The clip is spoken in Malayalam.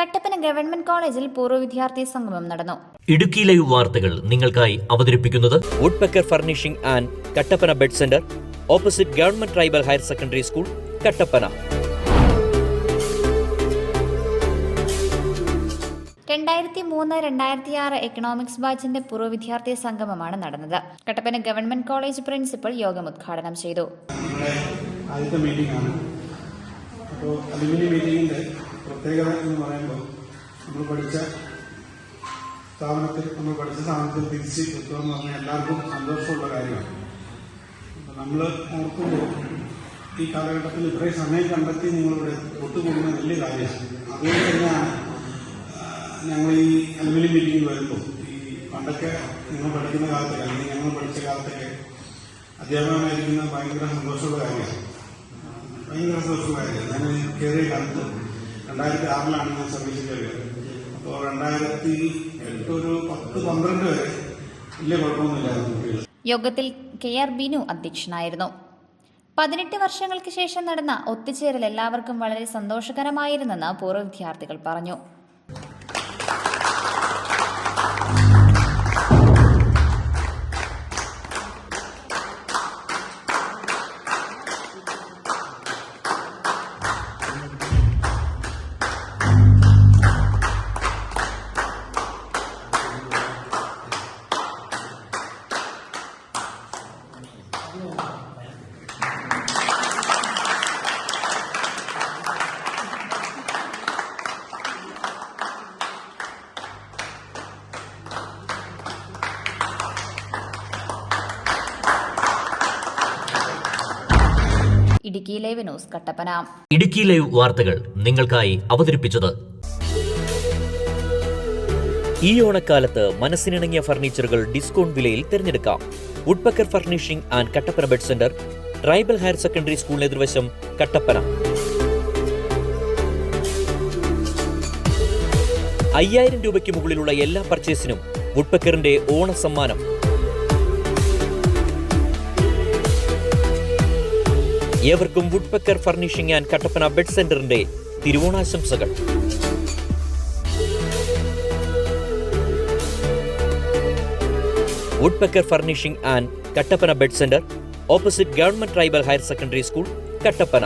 കട്ടപ്പന ഗവൺമെന്റ് കോളേജിൽ പൂർവ വിദ്യാർത്ഥി സംഗമം നടന്നു. ഇടുക്കി ലൈവ് വാർത്തകൾ നിങ്ങൾക്കായി അവതരിപ്പിക്കുന്നത് woodpecker furnishing and Kattappana bed centre opposite government tribal higher secondary school Kattappana രണ്ടായിരത്തി മൂന്ന് രണ്ടായിരത്തി ആറ് എക്കണോമിക്സ് ബാച്ചിന്റെ പൂർവ വിദ്യാർത്ഥി സംഗമമാണ് നടന്നത്. കട്ടപ്പന ഗവൺമെന്റ് കോളേജ് പ്രിൻസിപ്പൽ യോഗം ഉദ്ഘാടനം ചെയ്തു. ആദ്യത്തെ മീറ്റിംഗ് ആണ്. അപ്പോൾ അലുമിനി മീറ്റിങ്ങിന്റെ പ്രത്യേകത എന്ന് പറയുമ്പോൾ നമ്മൾ പഠിച്ച സ്ഥാപനത്തിൽ നമ്മൾ പഠിച്ച സ്ഥാപനത്തിൽ തിരിച്ച് എത്തുക എന്ന് പറഞ്ഞാൽ എല്ലാവർക്കും സന്തോഷമുള്ള കാര്യമാണ്. നമ്മൾ ഓർക്കുമ്പോൾ ഈ കാലഘട്ടത്തിൽ ഇത്രയും സമയം കണ്ടെത്തി നിങ്ങളിവിടെ ഒത്തുകൂടുന്ന വലിയ കാര്യമാണ്. അതുകൊണ്ട് തന്നെയാണ് ഞങ്ങൾ ഈ അലുമിനി മീറ്റിംഗ് വരുമ്പോൾ ഈ പണ്ടൊക്കെ നിങ്ങൾ പഠിക്കുന്ന കാലത്തൊക്കെ അല്ലെങ്കിൽ ഞങ്ങൾ പഠിച്ച കാലത്തൊക്കെ അധ്യാപകനായിരിക്കുന്നത് ഭയങ്കര സന്തോഷമുള്ള കാര്യമാണ്. ഭയങ്കര സന്തോഷമുള്ള കാര്യമാണ്. ഞാൻ കയറിയ കാലത്ത് രണ്ടായിരത്തി ആറിലാണ് ഞാൻ സർവീസിൽ കയറിയത്. അപ്പോൾ രണ്ടായിരത്തി എട്ട് ഒരു പത്ത് പന്ത്രണ്ട് വരെ വലിയ കുഴപ്പമൊന്നുമില്ലായിരുന്നു യോഗത്തിൽ കെ ആർ ബിനു അധ്യക്ഷനായിരുന്നു. പതിനെട്ട് വർഷങ്ങൾക്ക് ശേഷം നടന്ന ഒത്തുചേരൽ എല്ലാവർക്കും വളരെ സന്തോഷകരമായിരുന്നെന്ന് പൂർവ വിദ്യാർത്ഥികൾ പറഞ്ഞു. Idukki live news Kattappana. Idukki live വാർത്തകൾ നിങ്ങൾക്കായി അവതരിപ്പിച്ചത് ഈ ഓണക്കാലത്ത് മനസ്സിനിണങ്ങിയ ഫർണിച്ചറുകൾ ഡിസ്കൗണ്ട് വിലയിൽ തിരഞ്ഞെടുക്കാം. Woodpecker furnishing and Kattappana bed centre tribal higher secondary സ്കൂളിന് എതിർവശം കട്ടപ്പന. അയ്യായിരം രൂപയ്ക്ക് മുകളിലുള്ള എല്ലാ പർച്ചേസിനും വുഡ്പക്കറിന്റെ ഓണ സമ്മാനം ഏവർക്കും woodpecker furnishing and Kattappana bed സെന്ററിന്റെ തിരുവോണാശംസകൾ. Woodpecker furnishing and Kattappana bed centre opposite government tribal higher secondary school Kattappana.